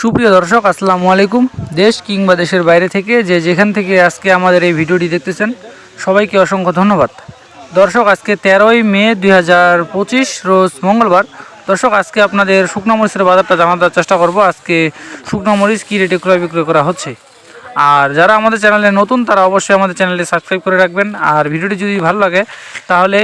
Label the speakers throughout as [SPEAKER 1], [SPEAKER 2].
[SPEAKER 1] সুপ্রিয় দর্শক, আসসালামু আলাইকুম। দেশ কিংবা দেশের বাইরে থেকে যে যেখান থেকে আজকে আমাদের এই ভিডিওটি দেখতেছেন, সবাইকে অসংখ্য ধন্যবাদ। দর্শক, আজকে তেরোই মে দুই হাজার পঁচিশ, রোজ মঙ্গলবার। দর্শক, আজকে আপনাদের শুকনো মরিচের বাজারটা জানার চেষ্টা করব। আজকে শুকনো মরিচ কী রেটে ক্রয় বিক্রয় করা হচ্ছে? আর যারা আমাদের চ্যানেলে নতুন, তারা অবশ্যই আমাদের চ্যানেলটি সাবস্ক্রাইব করে রাখবেন। আর ভিডিওটি যদি ভালো লাগে, তাহলে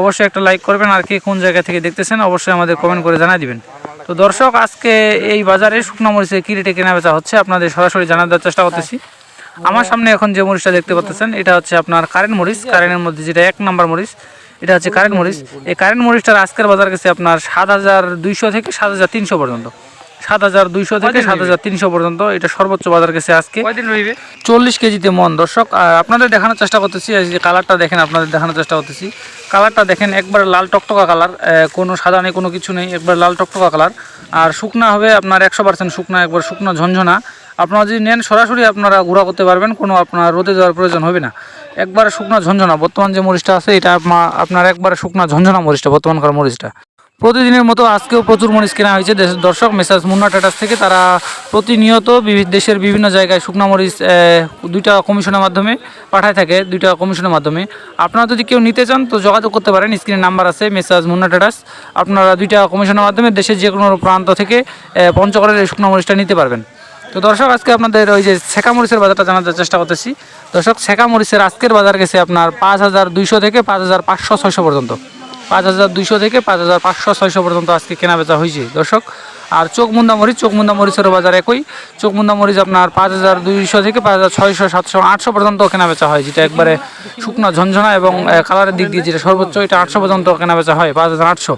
[SPEAKER 1] অবশ্যই একটা লাইক করবেন। আর কে কোন জায়গা থেকে দেখতেছেন, অবশ্যই আমাদের কমেন্ট করে জানিয়ে দিবেন। তো দর্শক আজকে এই বাজারে শুকনো মরিচে কী রেটে কেনা বেচা হচ্ছে আপনাদের সরাসরি জানার দেওয়ার চেষ্টা করতেছি। আমার সামনে এখন যে মরিচটা দেখতে পাচ্ছেন এটা হচ্ছে আপনার কারেন্ট মরিচ। কারেন্টের মধ্যে যেটা এক নম্বর মরিচ এটা হচ্ছে কারেন্ট মরিচ। এই কারেন্ট মরিচটার আজকের বাজার গেছে আপনার সাত হাজার দুইশো থেকে সাত হাজার তিনশো পর্যন্ত। সাত হাজার দুইশো থেকে সাত হাজার তিনশো পর্যন্ত। এটা সর্বোচ্চ বাজার গেছে আজকে। চল্লিশ কেজিতে মন দর্শক। আর আপনাদের দেখানোর চেষ্টা করতেছি এই যে কালারটা দেখেন আপনাদের দেখানোর চেষ্টা করতেছি। কালারটা দেখেন একবার লাল টকটকা কালার কোনো সাদা নেই কোনো কিছু নেই একবার লাল টকটকা কালার। আর শুকনা হবে আপনার একশো পার্সেন্ট শুকনা একবার শুকনো ঝনঝনা। আপনারা যদি নেন সরাসরি আপনারা গুঁড়া করতে পারবেন কোনো আপনার রোদে দেওয়ার প্রয়োজন হবে না। একবারে শুকনা ঝনঝনা বর্তমান যে মরিচটা আছে এটা আপনা- আপনার একবারে শুকনা ঝনঝনা মরিচটা বর্তমানকার মরিচটা। প্রতিদিনের মতো আজকেও প্রচুর মরিচ কেনা হয়েছে। দেশের দর্শক মেসাজ মুন্না টাটাস থেকে তারা প্রতিনিয়ত দেশের বিভিন্ন জায়গায় শুকনা মরিচ দুইটা কমিশনের মাধ্যমে পাঠায় থাকে, দুইটা কমিশনের মাধ্যমে। আপনারা যদি কেউ নিতে চান, তো যোগাযোগ করতে পারেন। স্ক্রিনে নাম্বার আছে মেসাজ মুন্না টাটাস আপনারা দুইটা কমিশনের মাধ্যমে দেশের যে কোনো প্রান্ত থেকে পঞ্চগড়ের এই শুকনা মরিচটা নিতে পারবেন। তো দর্শক, আজকে আপনাদের ওই যে শেখা মরিচের বাজারটা জানার চেষ্টা করতেছি। দর্শক, শেখা মরিচের আজকের বাজার গেছে আপনার পাঁচ হাজার দুইশো থেকে পাঁচ হাজার পাঁচশো ছয়শো পর্যন্ত। পাঁচ হাজার দুইশো থেকে পাঁচ হাজার পাঁচশো, ছয়শো পর্যন্ত আজকে কেনা বেচা হয়েছে দর্শক, আর চোখ মুন্দা মরিচ, চোখ মুন্দা মরিচের বাজার একই। চোখ মুন্দা মরিচ আপনার পাঁচ হাজার দুইশো থেকে পাঁচ হাজার ছয়শো, সাতশো, আটশো পর্যন্ত কেনা বেচা হয়, যেটা একবারে শুকনো ঝনঝনা এবং কালারের দিক দিয়ে যেটা সর্বোচ্চ, এটা আটশো পর্যন্ত কেনা বেচা হয়, পাঁচ হাজার আটশো।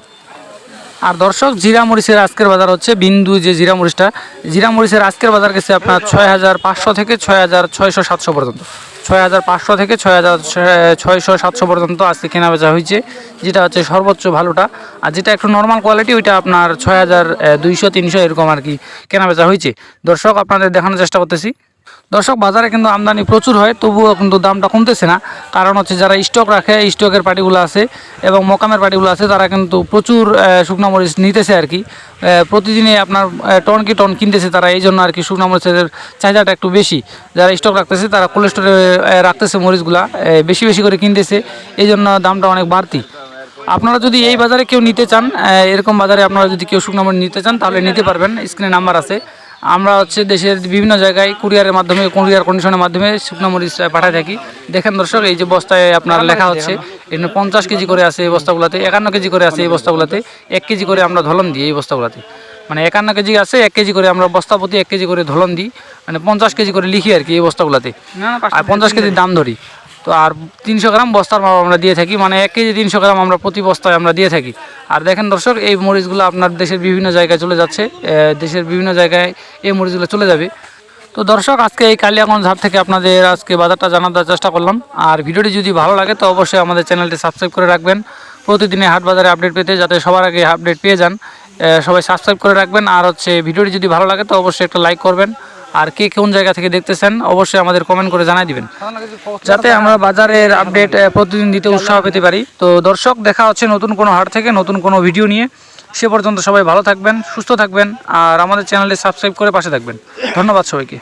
[SPEAKER 1] আর দর্শক জিরা মরিচের আজকের বাজার হচ্ছে বিন্দু, যে জিরা মরিচটা জিরা মরিচের আজকের বাজার গেছে আপনার ছয় হাজার পাঁচশো থেকে ছয় হাজার ছয়শো সাতশো পর্যন্ত। ছয় হাজার পাঁচশো থেকে ছয় হাজার ছয়শো সাতশো পর্যন্ত আজকে কেনা বেচা হয়েছে যেটা হচ্ছে সর্বোচ্চ ভালোটা। আর যেটা একটু নর্মাল কোয়ালিটি ওইটা আপনার ছয় হাজার দুইশো, তিনশো এরকম আর কি কেনা বেচা হয়েছে দর্শক, আপনাদের দেখানোর চেষ্টা করতেছি। দর্শক, বাজারে কিন্তু আমদানি প্রচুর হয়, তবুও কিন্তু দামটা কমতেছে না। কারণ হচ্ছে যারা স্টক রাখে স্টকের পার্টিগুলো আছে এবং মোকামের পার্টিগুলো আছে, তারা কিন্তু প্রচুর শুকনো মরিচ নিতেছে আর কি। প্রতিদিনে আপনার টন কি টন কিনতেছে তারা, এই জন্য আর কি শুকনো মরিচের চাহিদাটা একটু বেশি। যারা স্টক রাখতেছে, তারা কোল্ড রাখতেছে মরিচগুলা বেশি বেশি করে কিনতেছে, এই জন্য দামটা অনেক বাড়তি। আপনারা যদি এই বাজারে কেউ নিতে চান এরকম বাজারে আপনারা যদি কেউ শুকনো মরিচ নিতে চান, তাহলে নিতে পারবেন। স্ক্রিনে নাম্বার আছে। আমরা হচ্ছে দেশের বিভিন্ন জায়গায় কুরিয়ারের মাধ্যমে কুরিয়ার কন্ডিশনের মাধ্যমে শুকনো মরিচ পাঠায় থাকি। দেখেন দর্শক এই যে বস্তায় আপনার লেখা হচ্ছে এখানে পঞ্চাশ কেজি করে আছে এই বস্তাগুলোতে একান্ন কেজি করে আছে এই বস্তাগুলোতে এক কেজি করে আমরা ধলন দিই এই বস্তাগুলোতে। মানে একান্ন কেজি আছে এক কেজি করে আমরা বস্তা প্রতি এক কেজি করে ধলন দিই মানে পঞ্চাশ কেজি করে লিখি আর কি এই বস্তাগুলোতে। আর পঞ্চাশ কেজির দাম ধরি। তো আর তিনশো গ্রাম বস্তার মাপ আমরা দিয়ে থাকি মানে এক কেজি তিনশো গ্রাম আমরা প্রতি বস্তায় আমরা দিয়ে থাকি। আর দেখেন দর্শক, এই মরিচগুলো আপনার দেশের বিভিন্ন জায়গায় চলে যাচ্ছে দেশের বিভিন্ন জায়গায় এই মরিচগুলো চলে যাবে। তো দর্শক, আজকে এই কালিয়াগঞ্জ হাট থেকে আপনাদের আজকে বাজারটা জানার চেষ্টা করলাম। আর ভিডিওটি যদি ভালো লাগে, তো অবশ্যই আমাদের চ্যানেলটি সাবস্ক্রাইব করে রাখবেন। প্রতিদিনে হাট বাজারে আপডেট পেতে যাতে সবার আগে আপডেট পেয়ে যান। সবাই সাবস্ক্রাইব করে রাখবেন। আর হচ্ছে ভিডিওটি যদি ভালো লাগে, তো অবশ্যই একটা লাইক করবেন। আর কে কোন জায়গা থেকে দেখতেছেন, অবশ্যই আমাদের কমেন্ট করে জানাই দিবেন। যাতে আমরা বাজারের আপডেট প্রতিদিন দিতে উৎসাহ পেতে পারি। তো দর্শক, দেখা হচ্ছে নতুন কোনো হাট থেকে, নতুন কোনো ভিডিও নিয়ে। সে পর্যন্ত সবাই ভালো থাকবেন, সুস্থ থাকবেন, আর আমাদের চ্যানেলটি সাবস্ক্রাইব করে পাশে থাকবেন। ধন্যবাদ সবাইকে।